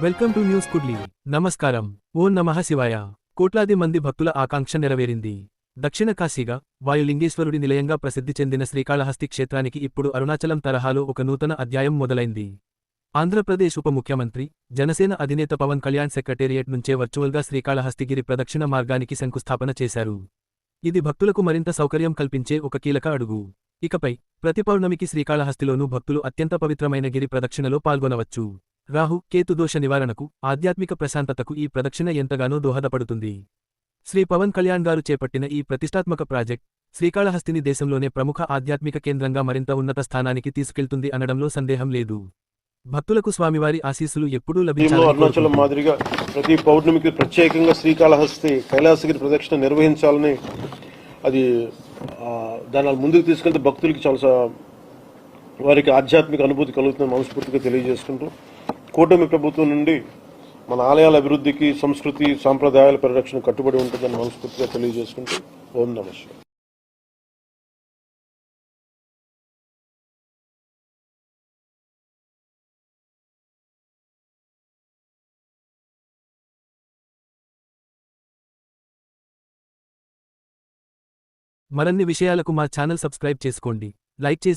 Welcome to news Kudle. నమస్కారం. ఓం నమః శివాయ. కోట్లాది మంది భక్తుల ఆకాంక్ష నెరవేరింది. దక్షిణ కాశీగా వాయులింగేశ్వరుడి నిలయంగా ప్రసిద్ధి చెందిన శ్రీకాళహస్తి క్షేత్రానికి ఇప్పుడు అరుణాచలం తరహాలో ఒక నూతన అధ్యాయం మొదలైంది. ఆంధ్రప్రదేశ్ ఉప ముఖ్యమంత్రి జనసేన అధినేత పవన్ కళ్యాణ్ సెక్రటేరియట్ నుంచే వర్చువల్గా శ్రీకాళహస్తిగిరి ప్రదక్షిణ మార్గానికి శంకుస్థాపన చేశారు. ఇది భక్తులకు మరింత సౌకర్యం కల్పించే ఒక కీలక అడుగు. ఇకపై ప్రతి పౌర్ణమికి శ్రీకాళహస్తిలోనూ భక్తులు అత్యంత పవిత్రమైన గిరి ప్రదక్షిణలో పాల్గొనవచ్చు. రాహు కేతు దోష నివారణకు ఆధ్యాత్మిక ప్రశాంతతకు ఈ ప్రదక్షిణ ఎంతగానో దోహదపడుతుంది. శ్రీ పవన్ కళ్యాణ్ గారు చేపట్టిన ఈ ప్రతిష్టాత్మక ప్రాజెక్ట్ శ్రీకాళహస్తిని దేశంలోనే ప్రముఖ ఆధ్యాత్మిక కేంద్రంగా మరింత ఉన్నత స్థానానికి తీసుకెళ్తుంది అనడంలో సందేహం లేదు. భక్తులకు స్వామివారి ఆశీస్సులు ఎప్పుడూ దీనిలో లభించాలని అరుణాచలం మాదిరిగా ప్రతి పౌర్ణమికి ప్రత్యేకంగా శ్రీకాళహస్తి కైలాసగిరి ప్రదక్షిణ నిర్వహించాలని అది అలా ముందుకు తీసుకెళ్తే భక్తులకి చాలా వారికి ఆధ్యాత్మిక అనుభూతి కలుగుతుందని మనస్ఫూర్తిగా తెలియజేసుకుంటూ కూటమి ప్రభుత్వం నుండి మన ఆలయాల అభివృద్ధికి సంస్కృతి సాంప్రదాయాల పరిరక్షణ కట్టుబడి ఉంటుందని మనస్ఫూర్తిగా తెలియజేసుకుంటూ ఓం నమస్కారం మరిన్ని విషయాలకు మా ఛానల్ సబ్స్క్రైబ్ చేసుకోండి. లైక్ చేసి